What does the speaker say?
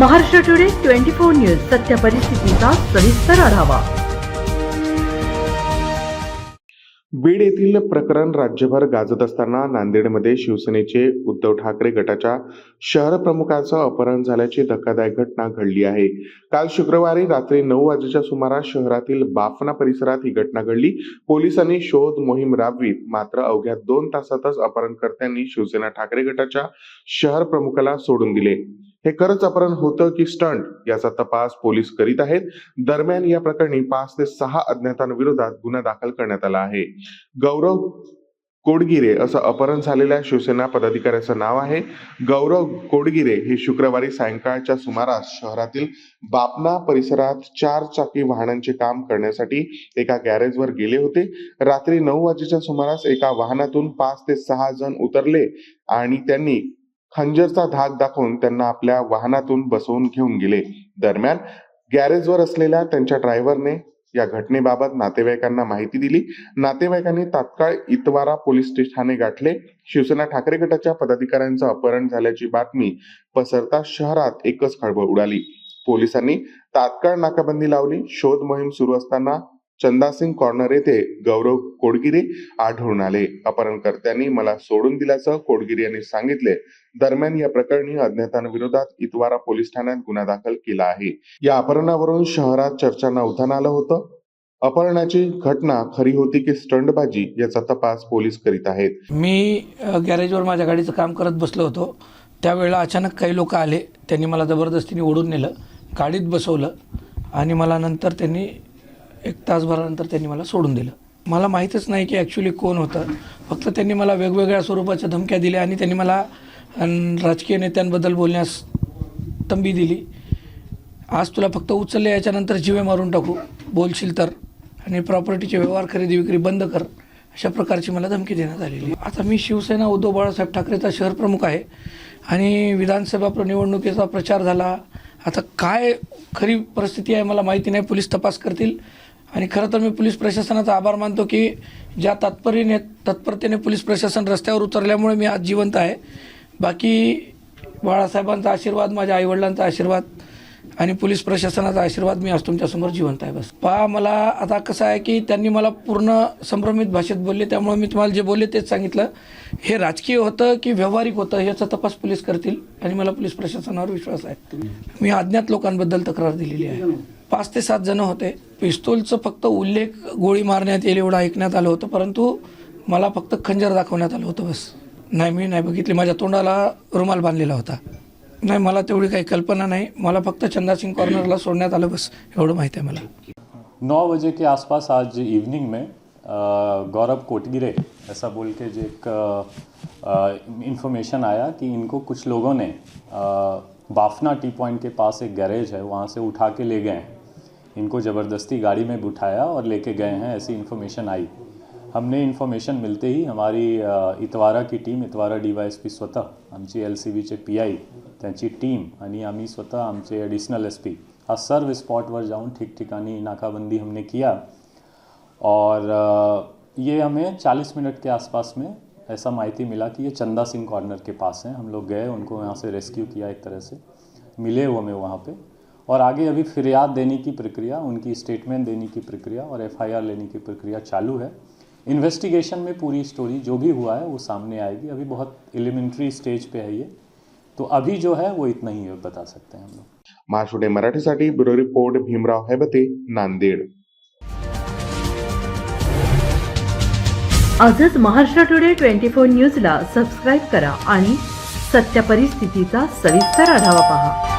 Maharashtra today twenty four news सत्य परिस्थितीचा सविस्तर आढावा. बीड येथील प्रकरण राज्यभर गाजत असताना नांदेडमध्ये शिवसेनेचे उद्धव ठाकरे गटाच्या शहर प्रमुखाचं अपहरण झाल्याची धक्कादायक घटना घडली आहे. काल शुक्रवारी रात्री नऊ वाजेच्या सुमारास शहरातील बाफना परिसरात ही घटना घडली. पोलिसांनी शोध मोहीम राबवीत मात्र अवघ्या दोन तासातच अपहरणकर्त्यांनी शिवसेना ठाकरे गटाच्या शहर प्रमुखाला सोडून दिले. हे खरंच अपहरण होतं की स्टंट याचा तपास पोलीस करीत आहेत. दरम्यान या प्रकरणी पाच ते सहा अज्ञातांविरोधात गुन्हा दाखल करण्यात आला आहे. गौरव कोडगिरे असं अपहरण झालेल्या शिवसेना पदाधिकाऱ्याचं नाव आहे. गौरव कोडगिरे हे शुक्रवारी सायंकाळच्या सुमारास शहरातील बापना परिसरात चार चाकी वाहनांचे काम करण्यासाठी एका गॅरेजवर गेले होते. रात्री नऊ वाजेच्या सुमारास एका वाहनातून पाच ते सहा जण उतरले आणि त्यांनी खंजरचा धाक दाखवून त्यांना आपल्या वाहनातून बसवून घेऊन गेले. दरम्यान गॅरेजवर असलेल्या त्यांच्या ड्रायव्हरने या घटनेबाबत नातेवाईकांना माहिती दिली. नातेवाईकांनी तात्काळ इतवारा पोलीस ठाणे गाठले. शिवसेना ठाकरे गटाच्या पदाधिकाऱ्यांचं अपहरण झाल्याची बातमी पसरता शहरात एकच खळबळ उडाली. पोलिसांनी तात्काळ नाकाबंदी लावली. शोध मोहीम सुरू असताना चंदासिंग कॉर्नर येथे गौरव कोडगिरे आढळून आले. अपहरणकर्त्यांनी मला सोडून दिल्याचं कोडगिरे यांनी सांगितले. दरम्यान या प्रकरणी अज्ञातांविरोधात इतवारा पोलीस ठाण्यात गुन्हा दाखल केला आहे. या अपहरणावरून शहरात चर्चांना उधाण आलं होतं. अपहरणाची घटना खरी होती की स्टंटबाजी याचा तपास पोलीस करीत आहेत. मी गॅरेजवर माझ्या गाडीचं काम करत बसलो होतो. त्यावेळेला अचानक काही लोक आले. त्यांनी मला जबरदस्तीने ओढून नेलं. गाडीत बसवलं आणि मला नंतर त्यांनी एक तासभरानंतर त्यांनी मला सोडून दिलं. मला माहीतच नाही की ॲक्च्युली कोण होतं. फक्त त्यांनी मला वेगवेगळ्या स्वरूपाच्या धमक्या दिल्या आणि त्यांनी मला राजकीय नेत्यांबद्दल बोलण्यास तंबी दिली. आज तुला फक्त उचलले याच्यानंतर जीवे मारून टाकू. बोलशील तर. आणि प्रॉपर्टीचे व्यवहार खरेदी विक्री बंद कर. अशा प्रकारची मला धमकी देण्यात आलेली. आता मी शिवसेना उद्धव बाळासाहेब ठाकरेचा शहर प्रमुख आहे. आणि विधानसभा प्र- निवडणुकीचा प्रचार झाला. आता काय खरी परिस्थिती आहे मला माहिती नाही. पोलीस तपास करतील. आणि खरं तर मी पोलीस प्रशासनाचा आभार मानतो की ज्या तात्पर्याने तत्परतेने पोलीस प्रशासन रस्त्यावर उतरल्यामुळे मी आज जिवंत आहे. बाकी बाळासाहेबांचा आशीर्वाद माझ्या आईवडिलांचा आशीर्वाद आणि पोलीस प्रशासनाचा आशीर्वाद मी आज तुमच्यासमोर जिवंत आहे बस. पहा मला आता कसं आहे की त्यांनी मला पूर्ण संभ्रमित भाषेत बोलले त्यामुळे मी तुम्हाला जे बोलले तेच सांगितलं. हे राजकीय होतं की व्यावहारिक होतं याचा तपास पोलीस करतील आणि मला पोलीस प्रशासनावर विश्वास आहे. मी अज्ञात लोकांबद्दल तक्रार दिलेली आहे. पाच ते सात जण होते. पिस्तूलचं फक्त उल्लेख गोळी मारण्यात येईल एवढं ऐकण्यात आलं होतं परंतु मला फक्त खंजर दाखवण्यात आलं होतं बस. नाही मी नाही बघितली. माझ्या तोंडाला रुमाल बांधलेला होता. नाही मला तेवढी काही कल्पना नाही. मला फक्त चंदासिंग कॉर्नरला सोडण्यात आलं बस. एवढं माहिती आहे मला. नौ बजे के आसपास आज इवनिंग में गौरव कोटगिरे ऐसा बोल के जो एक इन्फॉर्मेशन आया कि इनको कुछ लोगों ने बाफना टी पॉइंट के पास एक गैरेज है वहाँ से उठा के ले गए हैं। इनको ज़बरदस्ती गाड़ी में बिठाया और लेके गए हैं, ऐसी इन्फॉर्मेशन आई। हमने इन्फॉर्मेशन मिलते ही हमारी इतवारा की team Itwara D Y S P स्वतः, आमची एल सी बीचे पी आय त्यांची टीम आणि आम्ही स्वतः आमचे ॲडिशनल एस पी हा सर्व स्पॉटवर जाऊन ठिकठिकाणी नाकाबंदी हमने किया और ये हमें 40 मिनट के आसपास में ऐसा माहिती मिला कि ये चंदा सिंह कॉर्नर के पास हैं। हम लोग गए, उनको यहाँ से रेस्क्यू किया एक तरह से। मिले वो हमें वहाँ पे। और आगे अभी फिरियाद देने की प्रक्रिया उनकी स्टेटमेंट देने की प्रक्रिया और एफआईआर लेने की प्रक्रिया चालू है। इन्वेस्टिगेशन में पूरी स्टोरी जो भी हुआ है वो सामने आएगी। अभी बहुत एलिमेंट्री स्टेज पे है ये। तो अभी जो है वो इतना ही बता सकते हैं हम लोग। महाशुडे मराठीसाठी ब्युरो रिपोर्ट भीमराव हेबते नांदेड। आजच महाराष्ट्र टुडे ट्वेंटी फोर न्यूजला सबस्क्राईब करा आणि सत्य परिस्थितीचा सविस्तर आढावा पहा.